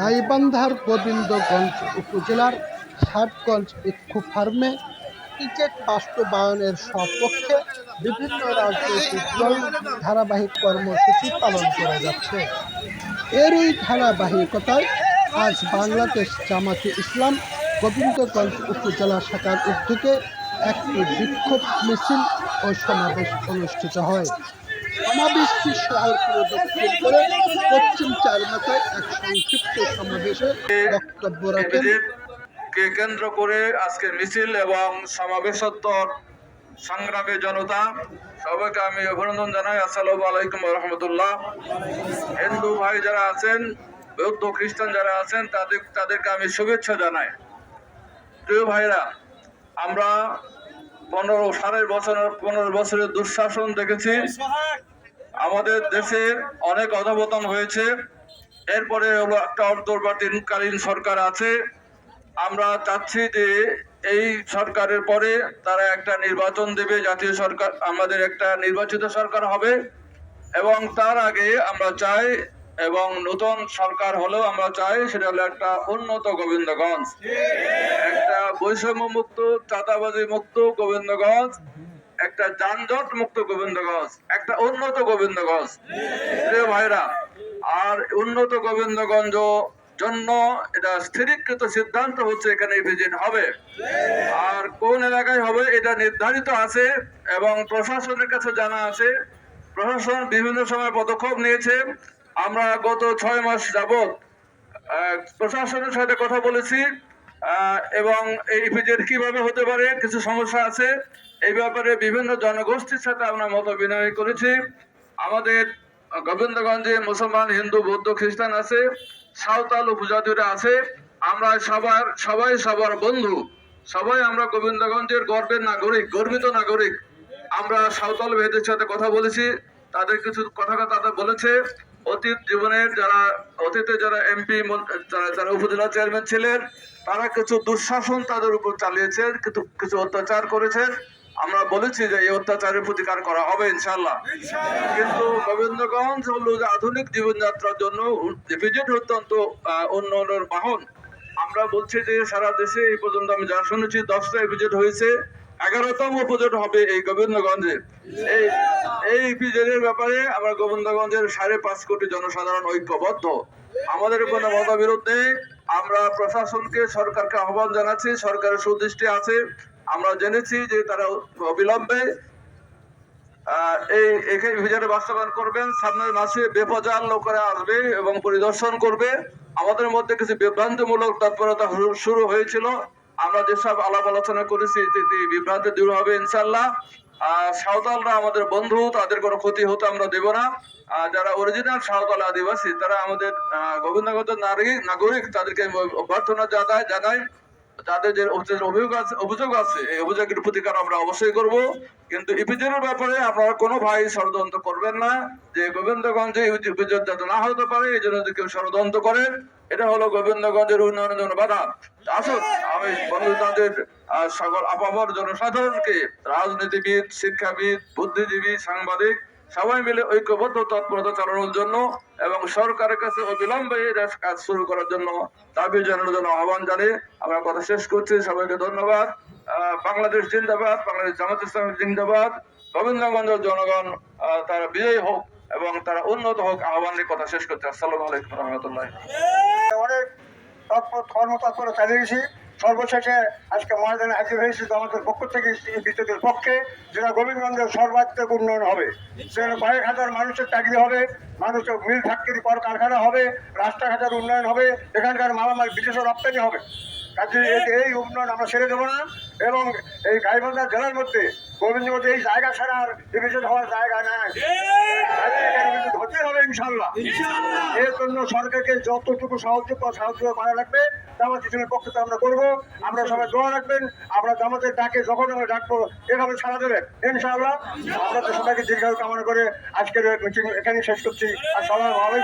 গাইবান্ধার গোবিন্দগঞ্জ উপজেলার ষাটগঞ্জ ইক্ষু ফার্মে টিকেট বাস্তবায়নের সপক্ষে বিভিন্ন রাজনৈতিক দল ধারাবাহিক কর্মসূচি পালন করে যাচ্ছে। এরই ধারাবাহিকতায় আজ বাংলাদেশ জামাতে ইসলাম গোবিন্দগঞ্জ উপজেলা শাখার উদ্যোগে একটি বিক্ষোভ মিছিল ও সমাবেশ অনুষ্ঠিত হয়। কেন্দ্র করে আজকে মিছিল এবং সমাবেশোত্তর সংগ্রামী জনতা, সবাইকে আমি অভিনন্দন জানাই। আসসালামু আলাইকুম রহমতুল্লাহ হিন্দু ভাই যারা আছেন, বৌদ্ধ, খ্রিস্টান যারা আছেন, তাদের তাদেরকে আমি শুভেচ্ছা জানাই। প্রিয় ভাইরা, আমরা পনেরো সাড়ে বছর, পনেরো বছরের দুঃশাসন দেখেছি। আমাদের দেশের অনেক অধপতন হয়েছে। এরপরে হলো একটা অন্তর্বর্তীকালীন সরকার আছে। আমরা চাচ্ছি যে এই সরকারের পরে তারা একটা নির্বাচন দেবে, জাতীয় সরকার, আমাদের একটা নির্বাচিত সরকার হবে। এবং তার আগে আমরা চাই এবং নতুন সরকার হলেও আমরা চাই সেটা হলো একটা উন্নত গোবিন্দগঞ্জ। একটা বৈষম্য মুক্ত চাঁদাবাজি মুক্ত গোবিন্দগঞ্জ, একটা যানজট মুক্ত গোবিন্দগঞ্জ, একটা উন্নত গোবিন্দগঞ্জ। প্রিয় ভাইরা, আর উন্নত গোবিন্দগঞ্জ জন্য এটা স্থিরীকৃত সিদ্ধান্ত হচ্ছে এখানে ভিজিট হবে। আর কোন এলাকায় হবে এটা নির্ধারিত আছে এবং প্রশাসনের কাছে জানা আছে। প্রশাসন বিভিন্ন সময় পদক্ষেপ নিয়েছে। আমরা গত ছয় মাস আহ, প্রশাসনের সাথে কথা বলেছি এবং এই ভিজিট কীভাবে হতে পারে কিছু সমস্যা আছে এই ব্যাপারে বিভিন্ন জনগোষ্ঠীর সাথে আমরা মত বিনিময় করেছি। আমাদের গোবিন্দগঞ্জে মুসলমান হিন্দু বৌদ্ধ খ্রিস্টান আছে সাঁওতাল উপজাতিরা আছে আমরা সবার সবাই সবার বন্ধু। সবাই আমরা গোবিন্দগঞ্জের গর্বের নাগরিক গর্বিত নাগরিক। আমরা সাঁওতাল ভেদের সাথে কথা বলেছি তাদের কিছু কথা তাদের বলেছে। অতীত জীবনের যারা, অতীতে যারা এমপি যারা উপজেলা চেয়ারম্যান ছিলেন, তারা কিছু দুঃশাসন তাদের উপর চালিয়েছে, কিন্তু কিছু অত্যাচার করেছে। আমরা বলেছি যে এই অত্যাচারের প্রতিকার করা হবে ইনশাল্লাহ কিন্তু গোবিন্দগঞ্জ হলো যে আধুনিক জীবনযাত্রার জন্য ভিজিট অত্যন্ত উন্নয়নের বাহন। আমরা বলছি যে সারা দেশে এই পর্যন্ত আমি যা শুনেছি দশটা ভিজিট হয়েছে। এগারোতম উপজেট হবে এই গোবিন্দগঞ্জে। এই এই ভিজিটের ব্যাপারে আমরা গোবিন্দগঞ্জের সাড়ে পাঁচ কোটি জনসাধারণ ঐক্যবদ্ধ। আমাদের কোনো মতবিরোধ নেই। আমরা প্রশাসনকে, সরকারকে আহ্বান জানাচ্ছি, সরকারের সুদৃষ্টি আছে। আমরা জেনেছি যে তারা অবিলম্বে এই এখানে বাস্তবায়ন করবেন, সামনের মাসে বেপজাল লোকেরা আসবে এবং পরিদর্শন করবে। আমাদের মধ্যে কিছু বিভ্রান্তিমূলক তৎপরতা শুরু হয়েছিল। আমরা যেসব আলাপ আলোচনা করেছি বিভ্রান্তি দূর হবে ইনশাল্লাহ আহ, সাঁওতালরা আমাদের বন্ধু তাদের কোনো ক্ষতি হতে আমরা দেব না। আহ, যারা অরিজিনাল সাঁওতাল আদিবাসী তারা আমাদের আহ, গোবিন্দগঞ্জের নাগরিক তাদেরকে অভ্যর্থনা জানাই জানাই। তাদের যে অভিযোগ- আছে অভিযোগ আছে এই অভিযোগের প্রতিকার আমরা অবশ্যই করব। কিন্তু ইপিজেনের ব্যাপারে আপনারা কোনো ভাই ষড়যন্ত্র করবেন না। যে গোবিন্দগঞ্জে অভিযোগ যাতে না হতে পারে এই জন্য কেউ ষড়যন্ত্র করেন এটা হলো গোবিন্দগঞ্জের উন্নয়নের জন্য বাধা। আসুন, আমি বন্ধুদের সকল আপামর জনসাধারণকে, রাজনীতিবিদ, শিক্ষাবিদ, বুদ্ধিজীবী, সাংবাদিক, সবাই মিলে ঐক্যবদ্ধ তৎপরতা চালানোর জন্য এবং সরকারের কাছে অবিলম্বে কাজ শুরু করার জন্য দাবি জানানোর জন্য আহ্বান জানিয়ে আমরা কথা শেষ করছি। সবাইকে ধন্যবাদ। বাংলাদেশ জিন্দাবাদ, বাংলাদেশ জামাত ইসলাম জিন্দাবাদ। গোবিন্দগঞ্জের জনগণ তারা বিজয়ী হোক এবং তারা উন্নত হোক আহ্বানের কথা শেষ করছে। আসসালামু আলাইকুম রহমতুল্লাহ। তৎপর কর্মতৎপরতা চালিয়ে গেছি। সর্বশেষে আজকে ময়দানে হাজির হয়েছি আমাদের পক্ষ থেকে বিদ্যুতের পক্ষে। যেটা গোবিন্দগঞ্জের সর্বাত্মক উন্নয়ন হবে। সেখানে কয়েক হাজার মানুষের চাকরি হবে। মানুষের মিল ফ্যাক্টরি কল কারখানা হবে। রাস্তাঘাটের উন্নয়ন হবে। এখানকার মালামাল বিদেশে রপ্তানি হবে। কাজে এই- এই উন্নয়ন আমরা ছেড়ে দেবো না। এবং এই গাইবান্ধা জেলার মধ্যে গোবিন্দগঞ্জ এই জায়গা ছাড়া আর ডিভিশন হওয়ার জায়গা নাই কাজে এখানে বিদ্যুৎ হতেই হবে ইনশাল্লাহ এর জন্য সরকারকে যতটুকু সাহায্য সাহায্য করা লাগবে জামাত ইসলামের পক্ষে আমরা করব আমরা সবাই দোয়া রাখবেন আমরা জামাতের ডাকে যখন আমরা ডাকবো এভাবে সারা দেবেন। ইনশাআল্লাহ। আমরা তো সবাইকে দীর্ঘায়ু কামনা করে আজকের মিটিং এখানে শেষ করছি। আর সবাই ভালোই